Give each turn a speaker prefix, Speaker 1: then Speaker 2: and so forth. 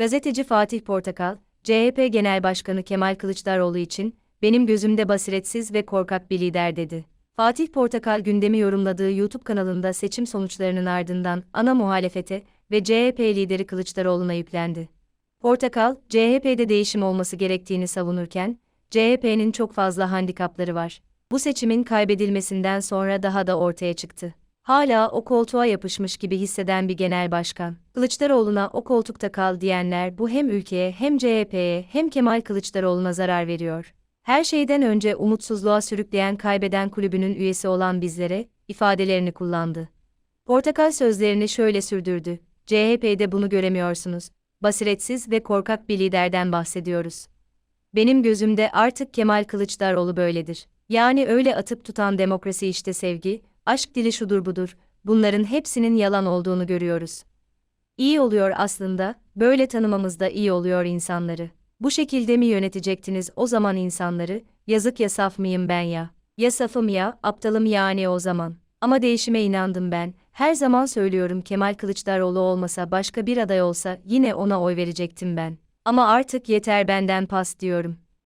Speaker 1: Gazeteci Fatih Portakal, CHP Genel Başkanı Kemal Kılıçdaroğlu için, benim gözümde basiretsiz ve korkak bir lider dedi. Fatih Portakal gündemi yorumladığı YouTube kanalında seçim sonuçlarının ardından ana muhalefete ve CHP lideri Kılıçdaroğlu'na yüklendi. Portakal, CHP'de değişim olması gerektiğini savunurken, CHP'nin çok fazla handikapları var. Bu seçimin kaybedilmesinden sonra daha da ortaya çıktı. Hala o koltuğa yapışmış gibi hisseden bir genel başkan. Kılıçdaroğlu'na o koltukta kal diyenler bu hem ülkeye hem CHP'ye hem Kemal Kılıçdaroğlu'na zarar veriyor. Her şeyden önce umutsuzluğa sürükleyen kaybeden kulübünün üyesi olan bizlere, ifadelerini kullandı. Portakal sözlerini şöyle sürdürdü. CHP'de bunu göremiyorsunuz. Basiretsiz ve korkak bir liderden bahsediyoruz. Benim gözümde artık Kemal Kılıçdaroğlu böyledir. Yani öyle atıp tutan demokrasi işte sevgi, aşk dili şudur budur, bunların hepsinin yalan olduğunu görüyoruz. İyi oluyor aslında, böyle tanımamız da iyi oluyor insanları. Bu şekilde mi yönetecektiniz o zaman insanları, yazık ya saf mıyım ben ya? Ya safım ya, aptalım yani o zaman. Ama değişime inandım ben, her zaman söylüyorum Kemal Kılıçdaroğlu olmasa başka bir aday olsa yine ona oy verecektim ben. Ama artık yeter benden pas diyorum.